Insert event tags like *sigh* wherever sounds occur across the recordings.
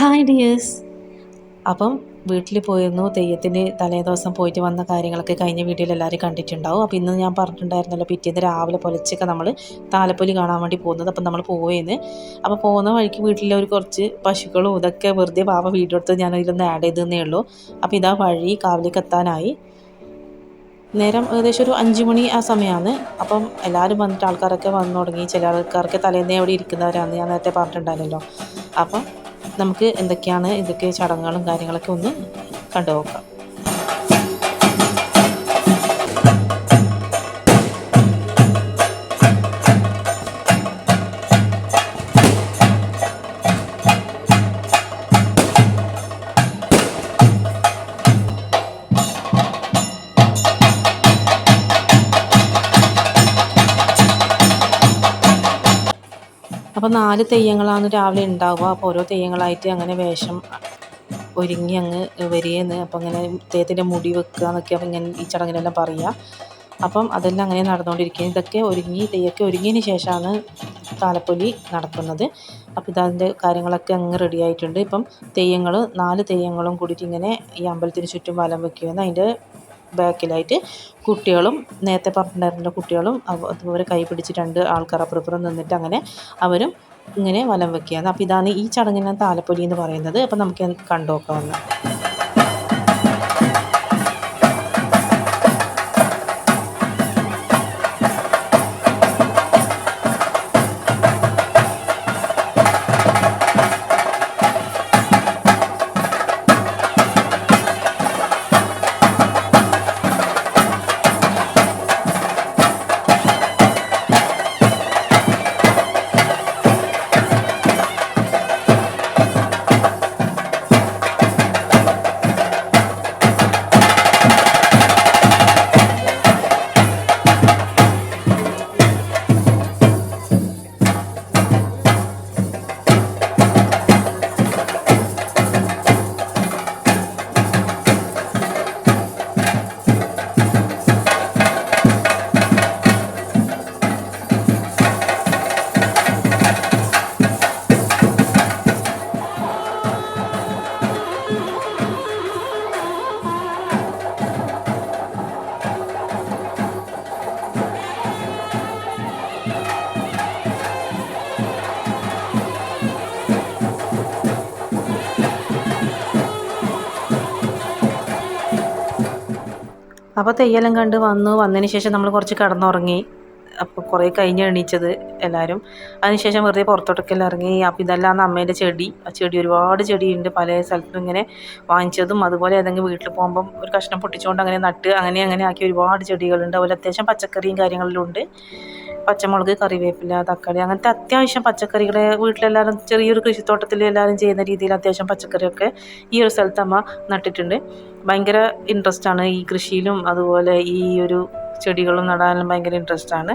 Hi dears അപ്പം വീട്ടിൽ പോയിരുന്നു. തെയ്യത്തിന് തലേ ദിവസം പോയിട്ട് വന്ന കാര്യങ്ങളൊക്കെ കഴിഞ്ഞ വീഡിയോയിൽ എല്ലാവരും കണ്ടിട്ടുണ്ടാവും. അപ്പോൾ ഇന്ന് ഞാൻ പറഞ്ഞിട്ടുണ്ടായിരുന്നല്ലോ പിറ്റേന്ന് രാവിലെ പൊലച്ചൊക്കെ നമ്മൾ താലപ്പൊലി കാണാൻ വേണ്ടി പോകുന്നത്. അപ്പം നമ്മൾ പോവേന്ന്. അപ്പോൾ പോകുന്ന വഴിക്ക് വീട്ടിലെ ഒരു കുറച്ച് പശുക്കളും ഇതൊക്കെ വെറുതെ പാവ വീഡിയോ എടുത്ത് ഞാൻ ഇതിലൊന്ന് ആഡ് ചെയ്തതേ ഉള്ളൂ. അപ്പോൾ ഇതാ വഴി കാവിലേക്ക് എത്താനായി. നേരം ഏകദേശം ഒരു അഞ്ച് മണി ആ സമയമാണ്. അപ്പം എല്ലാവരും വന്നിട്ട് ആൾക്കാരൊക്കെ വന്നു തുടങ്ങി. ചില ആൾക്കാർക്ക് തലേന്നേ അവിടെ ഇരിക്കുന്നവരാണ്. ഞാൻ നേരത്തെ പറഞ്ഞിട്ടുണ്ടായിരുന്നല്ലോ. അപ്പം നമുക്ക് എന്തൊക്കെയാണ് ഇതൊക്കെ ചടങ്ങുകളും കാര്യങ്ങളൊക്കെ ഒന്ന് കണ്ടു നോക്കാം അപ്പോൾ നാല് തെയ്യങ്ങളാണ് രാവിലെ ഉണ്ടാവുക. അപ്പോൾ ഓരോ തെയ്യങ്ങളായിട്ട് അങ്ങനെ വേഷം ഒരുങ്ങി അങ്ങ് വരികയെന്ന് അപ്പോൾ അങ്ങനെ തെയ്യത്തിന്റെ മുടി വെക്കുക എന്നൊക്കെ അപ്പം ഇങ്ങനെ ഈ ചടങ്ങിലെല്ലാം പറയുക അപ്പം അതെല്ലാം അങ്ങനെ നടന്നുകൊണ്ടിരിക്കുകയും ഇതൊക്കെ ഒരുങ്ങി തെയ്യൊക്കെ ഒരുങ്ങിയതിന് ശേഷമാണ് താലപ്പൊലി നടക്കുന്നത് അപ്പോൾ ഇതതിന്റെ കാര്യങ്ങളൊക്കെ അങ്ങ് റെഡി ആയിട്ടുണ്ട്. ഇപ്പം തെയ്യങ്ങൾ നാല് തെയ്യങ്ങളും കൂടിയിട്ട് ഇങ്ങനെ ഈ അമ്പലത്തിന് ചുറ്റും വലം വെക്കുകയെന്ന് അതിന്റെ ബാക്കിലായിട്ട് കുട്ടികളും നേരത്തെ പറഞ്ഞിട്ടുണ്ടായിരുന്ന കുട്ടികളും അതുപോലെ കൈ പിടിച്ച് രണ്ട് ആൾക്കാർ അപ്പുറപ്പുറം നിന്നിട്ട് അങ്ങനെ അവരും ഇങ്ങനെ വലം വെക്കുകയാണ്. അപ്പോൾ ഇതാണ് ഈ ചടങ്ങിന് താലപ്പൊലി എന്ന് പറയുന്നത്. അപ്പോൾ നമുക്ക് കണ്ടു നോക്കാം അപ്പോൾ തെയ്യെല്ലാം കണ്ട് വന്നു. വന്നതിന് ശേഷം നമ്മൾ കുറച്ച് കിടന്നുറങ്ങി. അപ്പോൾ കുറേ കഴിഞ്ഞ് എണീച്ചത് എല്ലാവരും അതിനുശേഷം വെറുതെ പുറത്തോട്ടൊക്കെല്ലാം ഇറങ്ങി. അപ്പോൾ ഇതെല്ലാം അമ്മേന്റെ ചെടി. ആ ചെടി ഒരുപാട് ചെടിയുണ്ട്. പല സ്ഥലത്തും ഇങ്ങനെ വാങ്ങിച്ചതും അതുപോലെ ഏതെങ്കിലും വീട്ടിൽ പോകുമ്പം ഒരു കഷ്ണം പൊട്ടിച്ചുകൊണ്ട് അങ്ങനെ നട്ട് അങ്ങനെ അങ്ങനെ ആക്കി ഒരുപാട് ചെടികളുണ്ട്. അതുപോലെ അത്യാവശ്യം പച്ചക്കറിയും കാര്യങ്ങളിലും ഉണ്ട്. പച്ചമുളക് കറിവേപ്പില തക്കാളി അങ്ങനത്തെ അത്യാവശ്യം പച്ചക്കറികളെ വീട്ടിലെല്ലാവരും ചെറിയൊരു കൃഷിത്തോട്ടത്തിൽ എല്ലാവരും ചെയ്യുന്ന രീതിയിൽ അത്യാവശ്യം പച്ചക്കറിയൊക്കെ ഈ ഒരു സ്ഥലത്ത് അമ്മ നട്ടിട്ടുണ്ട്. ഭയങ്കര ഇൻട്രസ്റ്റാണ് ഈ കൃഷിയിലും അതുപോലെ ഈ ഒരു ചെടികളും നടാനും ഭയങ്കര ഇൻട്രസ്റ്റാണ്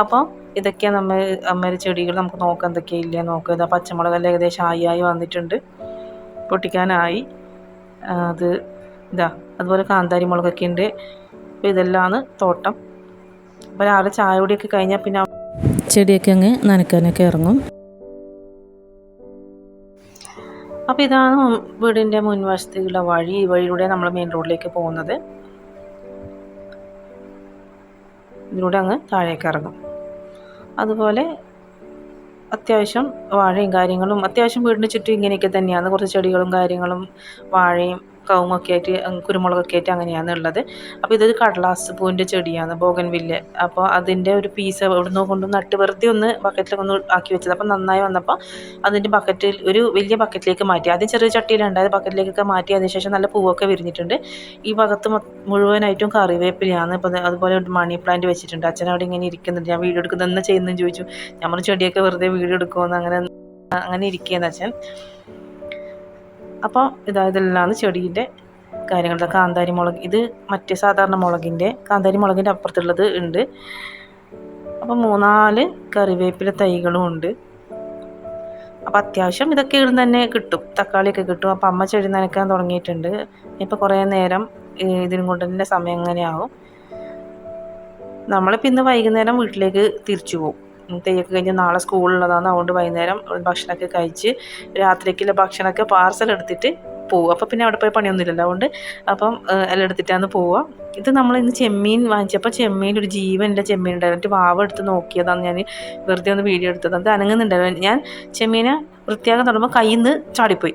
അപ്പോൾ ഇതൊക്കെയാണ് നമ്മൾ അമ്മയുടെ ചെടികൾ. നമുക്ക് നോക്കാം എന്തൊക്കെയാണ് ഇല്ല നോക്കുക ഇതാ പച്ചമുളകെല്ലാം ഏകദേശം ആയി ആയി വന്നിട്ടുണ്ട്. പൊട്ടിക്കാനായി. അത് ഇതാ അതുപോലെ കാന്താരി മുളകൊക്കെ ഉണ്ട്. അപ്പോൾ ഇതെല്ലാമാണ് തോട്ടം. അപ്പോൾ രാവിലെ ചായ കൂടിയൊക്കെ കഴിഞ്ഞാൽ പിന്നെ ചെടിയൊക്കെ അങ്ങ് നനയ്ക്കാനൊക്കെ ഇറങ്ങും. അപ്പോൾ ഇതാണ് വീടിന്റെ മുൻവശത്തുള്ള വഴി. ഈ വഴിയിലൂടെ നമ്മൾ മെയിൻ റോഡിലേക്ക് പോകുന്നത്. ഇതിലൂടെ അങ്ങ് താഴേക്ക് ഇറങ്ങും. അതുപോലെ അത്യാവശ്യം വാഴയും കാര്യങ്ങളും അത്യാവശ്യം വീടിന് ചുറ്റും ഇങ്ങനെയൊക്കെ തന്നെയാണ്. കുറച്ച് ചെടികളും കാര്യങ്ങളും വാഴയും കവുങ്ങൊക്കെ ആയിട്ട് കുരുമുളകൊക്കെ ആയിട്ട് അങ്ങനെയാണ് ഉള്ളത്. അപ്പോൾ ഇതൊരു കടലാസ് പൂവിന്റെ ചെടിയാണ് ബോഗൻവില്ല്. അപ്പോൾ അതിന്റെ ഒരു പീസ് ഇവിടുന്ന് കൊണ്ട് നട്ട് വെറുതെ ഒന്ന് ബക്കറ്റിലൊക്കെ ഒന്ന് ആക്കി വെച്ചത്. അപ്പോൾ നന്നായി വന്നപ്പോൾ അതിന്റെ ബക്കറ്റിൽ ഒരു വലിയ ബക്കറ്റിലേക്ക് മാറ്റി. ആദ്യം ചെറിയ ചട്ടിയിലുണ്ടായത് ബക്കറ്റിലേക്കൊക്കെ മാറ്റി അതിനുശേഷം നല്ല പൂവൊക്കെ വിരിഞ്ഞിട്ടുണ്ട്. ഈ ഭാഗത്ത് മുഴുവനായിട്ടും കറിവേപ്പിലയാണ്. ഇപ്പോൾ അതുപോലെ മണി പ്ലാന്റ് വെച്ചിട്ടുണ്ട്. അച്ഛൻ അവിടെ ഇങ്ങനെ ഇരിക്കുന്നുണ്ട്. ഞാൻ വീഡിയോ എടുക്കുന്നത് എന്ന് ചെയ്യുന്നതെന്ന് ചോദിച്ചു നമ്മൾ ചെടിയൊക്കെ വെറുതെ വീഡിയോ എടുക്കുമെന്ന് അങ്ങനെ അങ്ങനെ ഇരിക്കുകയെന്ന് അച്ഛൻ. അപ്പോൾ ഇതാ ഇതെല്ലാം ചെടീന്റെ കാര്യങ്ങൾ കാന്താരി മുളക്. ഇത് മറ്റേ സാധാരണ മുളകിന്റെ കാന്താരി മുളകിന്റെ അപ്പുറത്തുള്ളത് ഉണ്ട്. അപ്പോൾ മൂന്നാൽ കറിവേപ്പില തൈകളും ഉണ്ട്. അപ്പോൾ അത്യാവശ്യം ഇതൊക്കെ ഇവിടുന്ന് തന്നെ കിട്ടും. തക്കാളിയൊക്കെ കിട്ടും. അപ്പോൾ അമ്മ ചെടി നനയ്ക്കാൻ തുടങ്ങിയിട്ടുണ്ട്. ഇപ്പോൾ കുറേ നേരം ഇതിനും കൊണ്ട് തന്നെ സമയം എങ്ങനെയാവും? നമ്മളിപ്പോൾ ഇന്ന് വൈകുന്നേരം വീട്ടിലേക്ക് തിരിച്ചു പോകും തെയ്യൊക്കെ കഴിഞ്ഞ് നാളെ സ്കൂളുള്ളതാണ് അതുകൊണ്ട് വൈകുന്നേരം ഭക്ഷണമൊക്കെ കഴിച്ച് രാത്രിക്കുള്ള ഭക്ഷണമൊക്കെ പാർസൽ എടുത്തിട്ട് പോവും. അപ്പോൾ പിന്നെ അവിടെ പോയി പണിയൊന്നുമില്ലല്ലോ. അതുകൊണ്ട് അപ്പം എല്ലാം എടുത്തിട്ടാണ് പോവുക. ഇത് നമ്മൾ ഇന്ന് ചെമ്മീൻ വാങ്ങിച്ചപ്പോൾ ചെമ്മീൻ ഒരു ജീവന്റെ ചെമ്മീൻ ഉണ്ടായിരുന്നു. എന്നിട്ട് വാവ് എടുത്ത് നോക്കിയതാണ് ഞാൻ വെറുതെ ഒന്ന് വീഡിയോ എടുത്തത്. അത് അനങ്ങുന്നുണ്ടായിരുന്നു. ഞാൻ ചെമ്മീനെ വൃത്തിയാക്കാൻ തുടങ്ങുമ്പോൾ കയ്യിൽ നിന്ന് ചാടിപ്പോയി.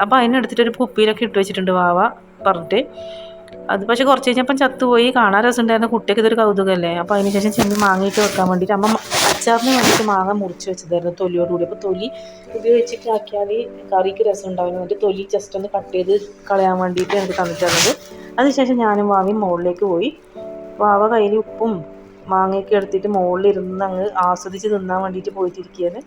അപ്പോൾ അതിനെടുത്തിട്ട് ഒരു കുപ്പിയിലൊക്കെ ഇട്ട് വെച്ചിട്ടുണ്ട് വാവ പറഞ്ഞിട്ട്. അത് പക്ഷേ കുറച്ച് കഴിഞ്ഞപ്പം ചത്തുപോയി. കാണാൻ രസമുണ്ടായിരുന്നു. കുട്ടിയൊക്കെ ഇതൊരു കൗതുകമല്ലേ? അതിന് ശേഷം ചെന്ന് മാങ്ങയിട്ട് വെക്കാൻ വേണ്ടിയിട്ട് അമ്മ അച്ചാറിന് വേണ്ടിയിട്ട് മാങ്ങ മുറിച്ച് വെച്ചതായിരുന്നു തൊലിയോടുകൂടി. അപ്പോൾ തൊലി ഉപയോഗിച്ചിട്ടാക്കിയാൽ കറിക്ക് രസം ഉണ്ടാവില്ല എന്നിട്ട് തൊലി ജസ്റ്റ് ഒന്ന് കട്ട് ചെയ്ത് കളയാൻ വേണ്ടിയിട്ട് എനിക്ക് തന്നിട്ടുള്ളത്. അതിനുശേഷം ഞാനും വാവയും മുകളിലേക്ക് പോയി. വാവ കയ്യിൽ ഉപ്പും മാങ്ങയൊക്കെ എടുത്തിട്ട് മുകളിലിരുന്ന് അങ്ങ് ആസ്വദിച്ച് തിന്നാൻ വേണ്ടിയിട്ട് പോയിട്ടിരിക്കുകയാണ്.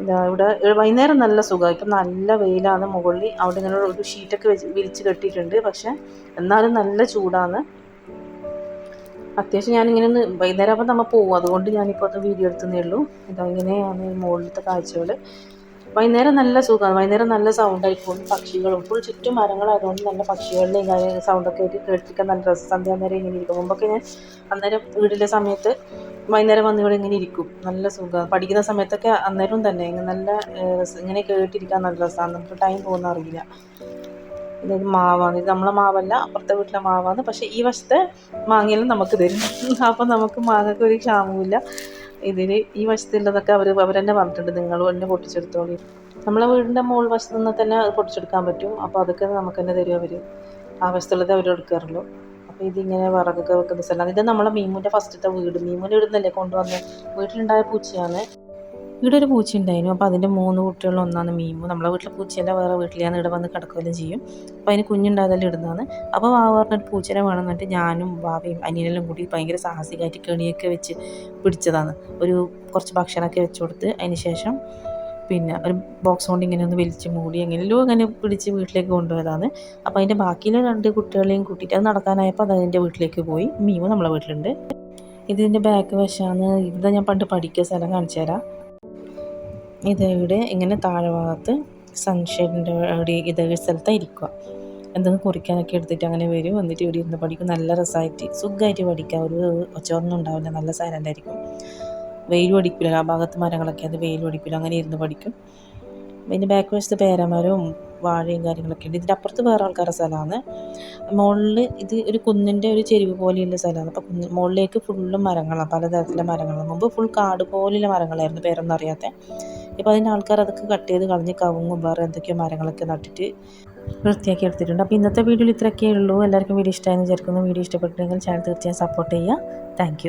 ഇതാ ഇവിടെ വൈകുന്നേരം നല്ല സുഖം. ഇപ്പം നല്ല വെയിലാണ് മുകളിൽ. അവിടെ ഇങ്ങനെ ഒരു ഷീറ്റൊക്കെ വെച്ച് വിരിച്ച് കെട്ടിയിട്ടുണ്ട്. പക്ഷെ എന്നാലും നല്ല ചൂടാണ്. അത്യാവശ്യം ഞാനിങ്ങനെ ഒന്ന് വൈകുന്നേരം ആകുമ്പോൾ നമ്മൾ പോകും അതുകൊണ്ട് ഞാനിപ്പോൾ അത് വീഡിയോ എടുത്തുന്നേ ഉള്ളൂ. ഇതാ ഇങ്ങനെയാണ് മുകളിലത്തെ കാഴ്ചകൾ വൈകുന്നേരം നല്ല സുഖമാണ്. വൈകുന്നേരം നല്ല സൗണ്ട് പോകും പക്ഷികളും ഫുൾ ചുറ്റും മരങ്ങളായതുകൊണ്ട് നല്ല പക്ഷികളുടെയും കാര്യം സൗണ്ടൊക്കെ ആയിട്ട് കേൾപ്പിക്കാൻ നല്ല രസം. സന്ധ്യാനേരം ഇങ്ങനെ ഇരിക്കും. മുമ്പൊക്കെ ഞാൻ അന്നേരം വീട്ടിലെ സമയത്ത് വൈകുന്നേരം വന്ന് ഇവിടെ ഇങ്ങനെ ഇരിക്കും. നല്ല സുഖം പഠിക്കുന്ന സമയത്തൊക്കെ അന്നേരവും തന്നെ നല്ല ഇങ്ങനെ കേട്ടിരിക്കാൻ നല്ല രസമാണ് നമുക്ക് ടൈം പോകുന്ന അറിയില്ല. ഇത് മാവാണ്. ഇത് നമ്മളെ മാവല്ല അപ്പുറത്തെ വീട്ടിലെ മാവാണ്. പക്ഷേ ഈ വശത്തെ മാങ്ങയെല്ലാം നമുക്ക് തരും. *laughs* അപ്പം നമുക്ക് മാങ്ങക്ക് ഒരു ക്ഷാമവുമില്ല. ഇതിൽ ഈ വശത്തുള്ളതൊക്കെ അവർ അവർ തന്നെ പറഞ്ഞിട്ടുണ്ട്. നിങ്ങൾ തന്നെ പൊട്ടിച്ചെടുത്തോളി. നമ്മളെ വീടിന്റെ മുകൾ വശത്തു നിന്ന് തന്നെ അത് പൊട്ടിച്ചെടുക്കാൻ പറ്റും. അപ്പോൾ അതൊക്കെ നമുക്ക് തന്നെ തരും അവർ ആ വശത്തുള്ളത് അവർ എടുക്കാറുള്ളൂ. അപ്പോൾ ഇതിങ്ങനെ വിറകൊക്കെ വെക്കുന്ന സ്ഥലമാണ് ഇത് നമ്മളെ മീമുന്റെ ഫസ്റ്റത്തെ വീട്. മീമുന്റെ വീടുന്നല്ലേ കൊണ്ടുവന്ന്? വീട്ടിലുണ്ടായ പൂച്ചയാണ്. ഇവിടെ ഒരു പൂച്ച ഉണ്ടായിരുന്നു അപ്പോൾ അതിന്റെ മൂന്ന് കുട്ടികളിൽ ഒന്നാണ് മീമു. നമ്മളെ വീട്ടിലെ പൂച്ചയല്ല വേറെ വീട്ടിലാണ് ഇവിടെ വന്ന് കിടക്കുകയും ചെയ്യും. അപ്പോൾ അതിന് കുഞ്ഞുണ്ടായതെല്ലാം ഇടുന്നതാണ് അപ്പോൾ വാവ പറഞ്ഞിട്ട് പൂച്ചനെ വേണം എന്നിട്ട് ഞാനും വാവയും അനിയനെല്ലാം കൂടി ഭയങ്കര സാഹസികമായിട്ട് കെണിയൊക്കെ വെച്ച് പിടിച്ചതാണ്. ഒരു കുറച്ച് ഭക്ഷണമൊക്കെ വെച്ച് കൊടുത്ത് അതിന് ശേഷം പിന്നെ ഒരു ബോക്സ് കൊണ്ട് ഇങ്ങനെ ഒന്ന് വലിച്ച് മൂടി എങ്ങനെയല്ലോ അങ്ങനെ പിടിച്ച് വീട്ടിലേക്ക് കൊണ്ടുപോയതാണ്. അപ്പോൾ അതിന്റെ ബാക്കിയുള്ള രണ്ട് കുട്ടികളെയും കൂട്ടിയിട്ട് അത് നടക്കാനായപ്പോൾ അത് അതിന്റെ വീട്ടിലേക്ക് പോയി. മീമു നമ്മളെ വീട്ടിലുണ്ട്. ഇതിന്റെ ബാക്ക് വശമാണ് ഇവിടെ ഞാൻ പണ്ട് പഠിക്കുക സ്ഥലം കാണിച്ചു തരാം ഇത് ഇവിടെ ഇങ്ങനെ താഴെ ഭാഗത്ത് അവിടെ ഇത് ഒരു സ്ഥലത്താണ് ഇരിക്കുക എന്തെങ്കിലും കുറിക്കാനൊക്കെ എടുത്തിട്ട് അങ്ങനെ വരും. എന്നിട്ട് ഇവിടെ ഇരുന്ന് പഠിക്കും. നല്ല രസമായിട്ട് സുഖമായിട്ട് പഠിക്കാം. ഒരു ഒച്ചയൊന്നും ഉണ്ടാവില്ല. നല്ല സൈലന്റ് വെയിൽ പഠിക്കില്ല ആ ഭാഗത്ത് മരങ്ങളൊക്കെ അത് വെയിൽ പഠിക്കില്ല അങ്ങനെ ഇരുന്ന് പഠിക്കും. പിന്നെ ബാക്ക് വശത്ത് പേരമരവും വാഴയും കാര്യങ്ങളൊക്കെ ഉണ്ട്. ഇതിന്റെ അപ്പുറത്ത് വേറെ ആൾക്കാരുടെ സ്ഥലമാണ്. മുകളിൽ ഇത് ഒരു കുന്നിന്റെ ഒരു ചെരിവ് പോലെയുള്ള സ്ഥലമാണ്. അപ്പോൾ കുന്ന് മുകളിലേക്ക് ഫുള്ളും മരങ്ങളാണ് പലതരത്തിലുള്ള മരങ്ങളാണ് മുമ്പ് ഫുൾ കാട് പോലെയുള്ള മരങ്ങളായിരുന്നു. പേരൊന്നും അറിയാത്ത. ഇപ്പോൾ അതിന്റെ ആൾക്കാർ അതൊക്കെ കട്ട് ചെയ്ത് കളഞ്ഞ് കവുങ്ങും വേറെ എന്തൊക്കെയോ മരങ്ങളൊക്കെ നട്ടിട്ട് വൃത്തിയാക്കി എടുത്തിട്ടുണ്ട്. അപ്പോൾ ഇന്നത്തെ വീഡിയോയിൽ ഇത്രയൊക്കെ ഉള്ളൂ. എല്ലാവർക്കും വീഡിയോ ഇഷ്ടമായെന്ന് വിചാരിക്കുന്നു. വീഡിയോ ഇഷ്ടപ്പെട്ടിട്ടുണ്ടെങ്കിൽ ചാനൽ തീർച്ചയായും സപ്പോർട്ട് ചെയ്യുക. താങ്ക്